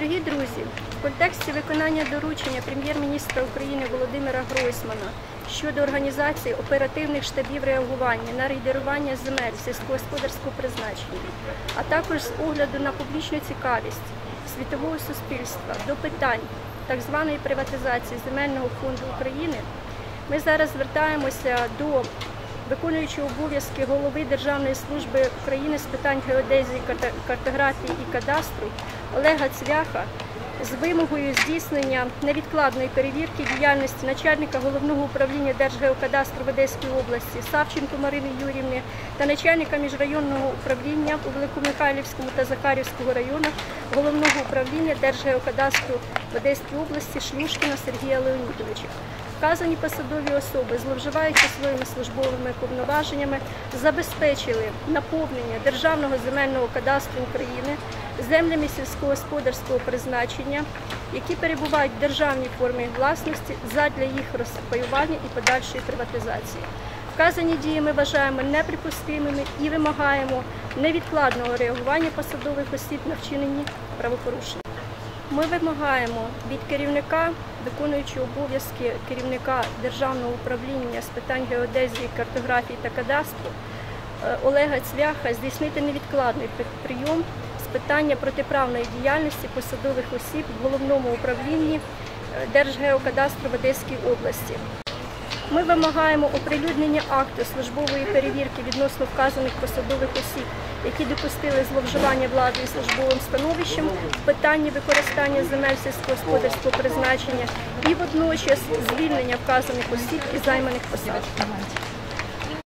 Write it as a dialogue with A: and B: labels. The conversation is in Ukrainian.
A: Дорогі друзі, в контексті виконання доручення прем'єр-міністра України Володимира Гройсмана щодо організації оперативних штабів реагування на рейдерування земель сільськогосподарського призначення, а також з огляду на публічну цікавість світового суспільства до питань так званої приватизації земельного фонду України, ми зараз звертаємося до виконуючого обов'язки голови Державної служби України з питань геодезії, картографії і кадастру Олега Цвяха з вимогою здійснення невідкладної перевірки діяльності начальника головного управління Держгеокадастру в Одеській області Савченко Марини Юрівни та начальника міжрайонного управління у Великомихайлівському та Захарівському районах головного управління Держгеокадастру в Одеській області Шлюшкіна Сергія Леонідовича. Вказані посадові особи, зловживаючи своїми службовими повноваженнями, забезпечили наповнення Державного земельного кадастру України землями сільськогосподарського призначення, які перебувають в державній формі власності задля їх розпаювання і подальшої приватизації. Вказані дії ми вважаємо неприпустимими і вимагаємо невідкладного реагування посадових осіб на вчинені правопорушення. Ми вимагаємо від керівника, виконуючого обов'язки керівника Державного управління з питань геодезії, картографії та кадастру е, Олега Цвяха здійснити невідкладний прийом з питання протиправної діяльності посадових осіб в головному управлінні е, Держгеокадастру в Одеській області. Ми вимагаємо оприлюднення акту службової перевірки відносно вказаних посадових осіб, які допустили зловживання владою і службовим становищем в питанні використання земель сільськогосподарського призначення і водночас звільнення вказаних осіб і займаних посад.